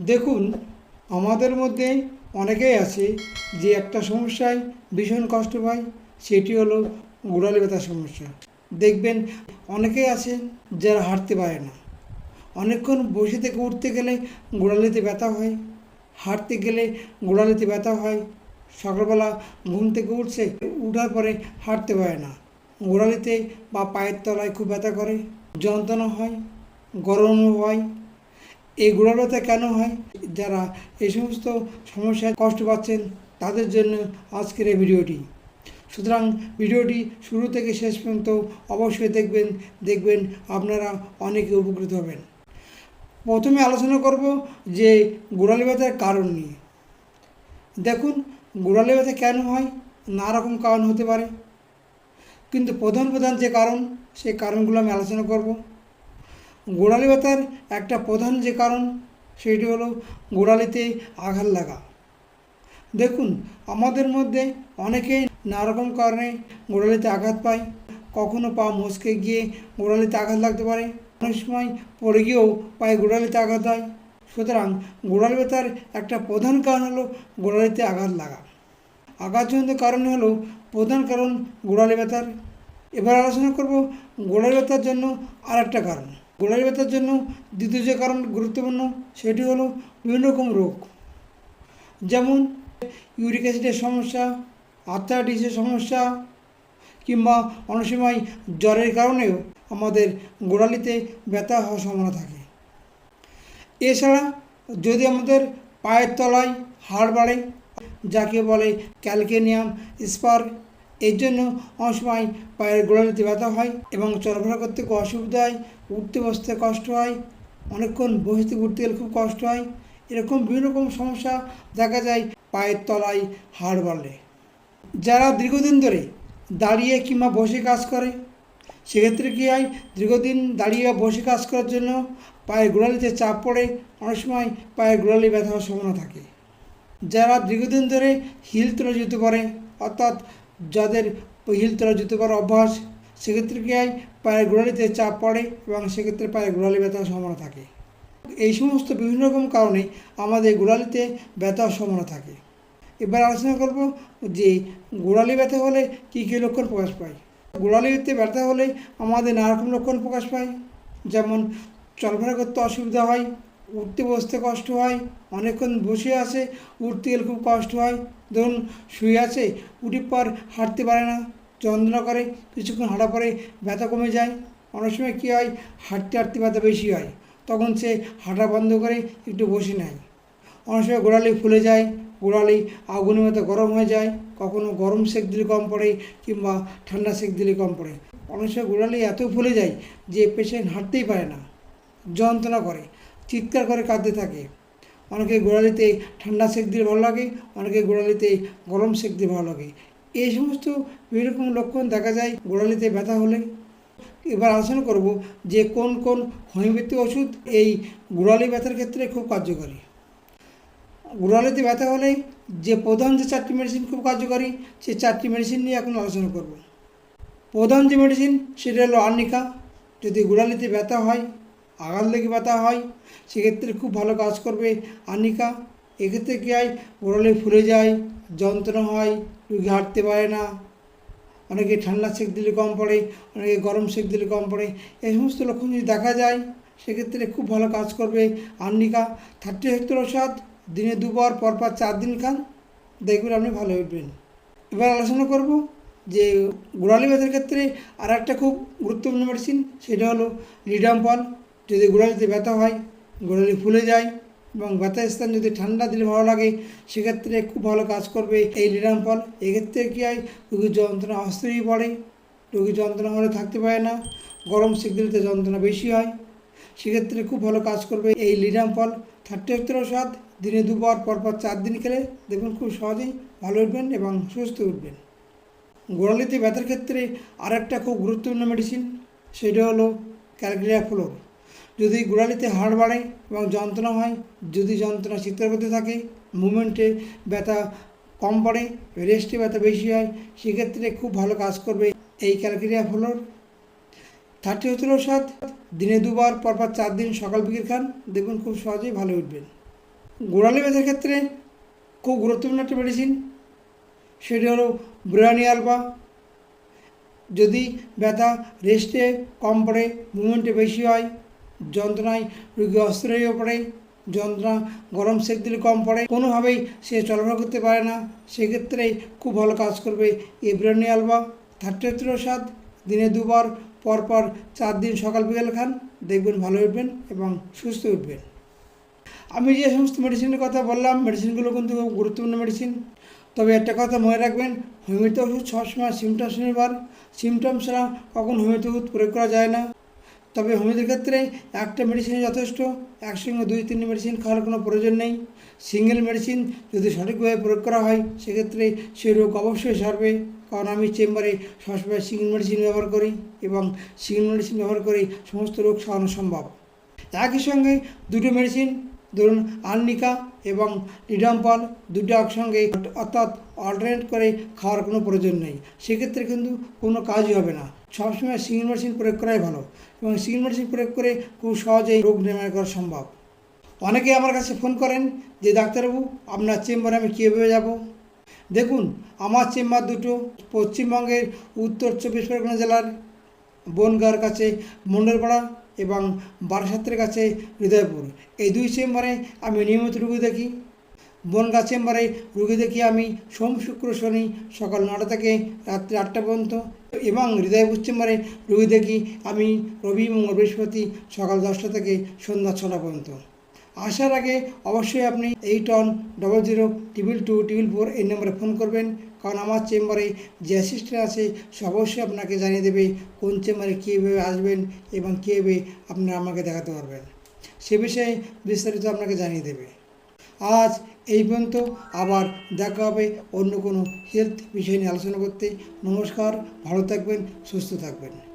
দেখুন, আমাদের মধ্যে অনেকেই আছে যে একটা সমস্যায় ভীষণ কষ্ট পায়, সেটি হলো গোড়ালি ব্যথার সমস্যা। দেখবেন, অনেকেই আছেন যারা হাঁটতে পারে না। অনেকক্ষণ বসে থেকে উঠতে গেলে গোড়ালিতে ব্যথা হয়, হাঁটতে গেলে গোড়ালিতে ব্যথা হয়, সকালবেলা ঘুম থেকে উঠছে, উঠার পরে হাঁটতে পারে না। গোড়ালিতে বা পায়ের তলায় খুব ব্যথা করে, যন্ত্রণা হয় গরম হয় এই গোড়াল ব্যথা কেন হয়? যারা এই সমস্ত সমস্যায় কষ্ট পাচ্ছেন, তাদের জন্য আজকের এই ভিডিওটি। সুতরাং ভিডিওটি শুরু থেকে শেষ পর্যন্ত অবশ্যই দেখবেন দেখবেন আপনারা অনেকে উপকৃত হবেন। প্রথমে আলোচনা করব যে গোড়ালি ব্যথার কারণ নিয়ে। দেখুন গোড়ালি ব্যথা কেন হয়? নানা রকম কারণ হতে পারে। কিন্তু প্রধান প্রধান যে কারণ, সেই কারণগুলো আমি আলোচনা করব। গোড়ালি ব্যথার একটা প্রধান যে কারণ, সেটি হলো গোড়ালিতে আঘাত লাগা। দেখুন, আমাদের মধ্যে অনেকেই নানা রকম কারণে গোড়ালিতে আঘাত পায়। কখনো পা মচকে গিয়ে গোড়ালিতে আঘাত লাগতে পারে। অনেক সময় পড়ে গিয়েও পায়ে গোড়ালিতে আঘাত হয়। সুতরাং গোড়ালি ব্যথার একটা প্রধান কারণ হলো গোড়ালিতে আঘাত লাগা। আঘাতজনিত কারণ হলো প্রধান কারণ গোড়ালি ব্যথার। এবার আলোচনা করব গোড়ালি ব্যথার জন্য আর একটা কারণ। গোড়ালি ব্যথার জন্য দ্বিতীয় যে কারণ গুরুত্বপূর্ণ, সেটি হলো বিভিন্ন রকম রোগ। যেমন ইউরিক অ্যাসিডের সমস্যা, আর্থারাইটিসের সমস্যা, কিংবা অনেক সময় জ্বরের কারণেও আমাদের গোড়ালিতে ব্যথা হওয়ার সম্ভাবনা থাকে। এছাড়া যদি আমাদের পায়ের তলায় হাড় বাড়ে, যাকে বলে ক্যালকেনিয়াম স্পার এর জন্য অনেক সময় পায়ের গোড়ালিতে ব্যথা হয় এবং চলাফেরা করতে খুব অসুবিধা হয়, উঠতে বসতে কষ্ট হয়, অনেকক্ষণ বসে থেকে উঠতে গেলে খুব কষ্ট হয়। এরকম বিভিন্ন রকম সমস্যা দেখা যায় পায়ের তলায় হাড় বাড়লে। যারা দীর্ঘদিন ধরে দাঁড়িয়ে কিংবা বসে কাজ করে, সেক্ষেত্রে কী হয়, দীর্ঘদিন দাঁড়িয়ে বসে কাজ করার জন্য পায়ের গোড়ালিতে চাপ পড়ে, অনেক সময় পায়ের গোড়ালি ব্যথা হওয়ার সম্ভাবনা থাকে। যারা দীর্ঘদিন ধরে হিল তোলা জুতো পরে, অর্থাৎ যাদের হিল তোলা জুতো পরার অভ্যাস, সেক্ষেত্রে কী হয়? পায়ের গোড়ালিতে চাপ পড়ে এবং সেক্ষেত্রে পায়ের গোড়ালি ব্যথার সম্ভাবনা থাকে। এই সমস্ত বিভিন্ন রকম কারণে আমাদের গোড়ালিতে ব্যথার সম্ভাবনা থাকে। এবার আলোচনা করব যে গোড়ালি ব্যথা হলে কী কী লক্ষণ প্রকাশ পায়। গোড়ালিতে ব্যথা হলে আমাদের নানা রকম লক্ষণ প্রকাশ পায়। যেমন চলাফেরা করতে অসুবিধা হয় উঠতে বসতে কষ্ট হয়, অনেকক্ষণ বসে আছে, উঠতে গেলে খুব কষ্ট হয়। ধরুন শুয়ে আছে উঠির পর হাঁটতে পারে না, যন্ত্রণা করে, কিছুক্ষণ হাঁটা পরে ব্যথা কমে যায়। অনেক সময় কী হয়, হাঁটতে হাঁটতে ব্যথা বেশি হয়, তখন সে হাঁটা বন্ধ করে একটু বসে নেয়। অনেক সময় গোড়ালি ফুলে যায়, গোড়ালি আগুনের মতো গরম হয়ে যায়, কখনো গরম সেক দিলে কম পড়ে কিংবা ঠান্ডা সেক দিলে কম পড়ে। অনেক সময় গোড়ালি এত ফুলে যায় যে পেশেন্ট হাঁটতেই পারে না, যন্ত্রণা করে। চিৎকার করে কাঁদতে থাকে। অনেকে গোড়ালিতে ঠান্ডা সেক দিলে ভালো লাগে, অনেকে গোড়ালিতে গরম সেক দিলে ভালো লাগে। এই সমস্ত বিভিন্ন রকম লক্ষণ দেখা যায় গোড়ালিতে ব্যথা হলে। এবার আলোচনা করব যে কোন কোন হোমিওপ্যাথি ওষুধ এই গোড়ালি ব্যথার ক্ষেত্রে খুব কার্যকরী। গোড়ালিতে ব্যথা হলে যে প্রধান যে চারটি মেডিসিন খুব কার্যকরী সেই চারটি মেডিসিন নিয়ে এখন আলোচনা করব। প্রধান যে মেডিসিন সেটা হলো আর্নিকা। যদি গোড়ালিতে ব্যথা হয় আঘাত লেগে ব্যথা হয়, সেক্ষেত্রে খুব ভালো কাজ করবে। আর্নিকা এক্ষেত্রে কী হয়? গোড়ালি ফুলে যায়, যন্ত্রণা হয়, রুগী হাঁটতে পারে না। অনেকে ঠান্ডা সেক দিলে কম পড়ে, অনেকে গরম সেক দিলে কম পড়ে। এই সমস্ত লক্ষণ যদি দেখা যায়, সেক্ষেত্রে খুব ভালো কাজ করবে। আর্নিকা থার্টি হেক্টর ওষুধ দিনে দুবার, পরপর চার দিন খান, দেখবেন আপনি ভালো উঠবেন এবার আলোচনা করব যে গোড়ালি ব্যথার ক্ষেত্রে আর একটা খুব গুরুত্বপূর্ণ মেডিসিন সেটা হলো লিডাম্পল যদি গোড়ালিতে ব্যথা হয়, গোড়ালি ফুলে যায় এবং ব্যথার স্থান যদি ঠান্ডা দিলে ভালো লাগে, সেক্ষেত্রে খুব ভালো কাজ করবে এই লিডাম্পল এক্ষেত্রে কী হয়, রোগীর যন্ত্রণা অস্থিরই পড়ে, রোগীর যন্ত্রণা হলে থাকতে পারে না, গরম সেক যন্ত্রণা বেশি হয়। সেক্ষেত্রে খুব ভালো কাজ করবে এই লিডাম্পল থার্টি হেক্টর ওষুধ দিনে দুবার, পরপর চার দিন খেলে দেখবেন খুব সহজেই ভালো উঠবেন এবং সুস্থ উঠবেন। গোড়ালিতে ব্যথার ক্ষেত্রে আর একটা খুব গুরুত্বপূর্ণ মেডিসিন সেটা হলো ক্যালকুলিয়া ফ্লোর যদি গোড়ালিতে হাড় বাড়ে এবং যন্ত্রণা হয়, যদি যন্ত্রণা চিৎকার করতে থাকে, মুভমেন্টে ব্যথা কম পড়ে, রেস্টে ব্যথা বেশি হয়, সেক্ষেত্রে খুব ভালো কাজ করবে এই ক্যালকুলিয়া ফ্লোর। থার্টি হচ্ছে ওষুধ দিনে দুবার, পরপর চার দিন সকাল বিকেল খান, দেখবেন খুব সহজেই ভালো উঠবেন। গোড়ালি ব্যথার ক্ষেত্রে খুব গুরুত্বপূর্ণ একটা মেডিসিন সেটি হলো ব্রানি আলফা। যদি ব্যথা, রেস্টে কম পড়ে, মুভমেন্টে বেশি হয় যন্ত্রণায় রোগী অস্থির হয়ে পড়ে, যন্ত্রণা গরম সেক দিলে কম পড়ে। কোনোভাবেই সে চলাফেরা করতে পারে না। সেক্ষেত্রে খুব ভালো কাজ করবে এই ব্রানি আলফা থার্টি স্বাদ দিনে দুবার, পরপর চার দিন সকাল বিকেল খান। দেখবেন ভালো উঠবেন এবং সুস্থ উঠবেন। আমি যে সমস্ত মেডিসিনের কথা বললাম মেডিসিনগুলো কিন্তু খুব গুরুত্বপূর্ণ মেডিসিন তবে একটা কথা মনে রাখবেন, হোমিওপ্যাথি ওষুধ সবসময় সিমটমস নির্ভর। সিমটমস ছাড়া কখন হোমিওপ্যাথি ওষুধ প্রয়োগ করা যায় না। তবে হোমিওপ্যাথির ক্ষেত্রে একটা মেডিসিন যথেষ্ট, একসঙ্গে দুই তিনটি মেডিসিন খাওয়ার কোনো প্রয়োজন নেই। সিঙ্গেল মেডিসিন যদি সঠিকভাবে প্রয়োগ করা হয়, সেক্ষেত্রে সে রোগ অবশ্যই সারবে, কারণ আমি চেম্বারে সবসময় সিঙ্গেল মেডিসিন ব্যবহার করি এবং সিঙ্গেল মেডিসিন ব্যবহার করেই সমস্ত রোগ সারানো সম্ভব। একই সঙ্গে দুটো মেডিসিন ধরুন আর্নিকা এবং লিডাম্পাল দুটো একসঙ্গে অর্থাৎ অল্টারনেট করে খাওয়ার কোনো প্রয়োজন নেই। সেক্ষেত্রে কিন্তু কোনো কাজই হবে না। সবসময় সিঙ্গেল মেডিসিন প্রয়োগ করাই ভালো। এবং সিঙ্গেল মেডিসিন প্রয়োগ করে খুব সহজেই রোগ নির্ণয় করা সম্ভব। অনেকে আমার কাছে ফোন করেন যে, ডাক্তারবাবু, আপনার চেম্বারে আমি কীভাবে যাব? দেখুন, আমার চেম্বার দুটো পশ্চিমবঙ্গের উত্তর চব্বিশ পরগনা জেলার বনগাঁর কাছে মণ্ডলপাড়া এবং বারাসাতের কাছে হৃদয়পুর এই দুই চেম্বারে আমি নিয়মিত রুগী দেখি। বনগাঁ চেম্বারে রুগী দেখি আমি সোম শুক্র শনি সকাল নটা থেকে রাত্রি আটটা পর্যন্ত। এবং হৃদয় চেম্বারে রুগী দেখি আমি রবি এবং বৃহস্পতি সকাল দশটা থেকে সন্ধ্যা ছটা পর্যন্ত। আসার আগে অবশ্যই আপনি eight one double zero triple two triple four এই নম্বরে ফোন করবেন, কারণ আমার চেম্বারে যে অ্যাসিস্ট্যান্ট আছে সে অবশ্যই আপনাকে জানিয়ে দেবে কোন চেম্বারে কীভাবে আসবেন এবং কীভাবে আপনারা আমাকে দেখাতে পারবেন। সে বিষয়ে বিস্তারিত আপনাকে জানিয়ে দেবে। আজ এই পর্যন্ত আবার দেখা হবে অন্য কোনো হেলথ বিষয় নিয়ে আলোচনা করতে। নমস্কার, ভালো থাকবেন, সুস্থ থাকবেন।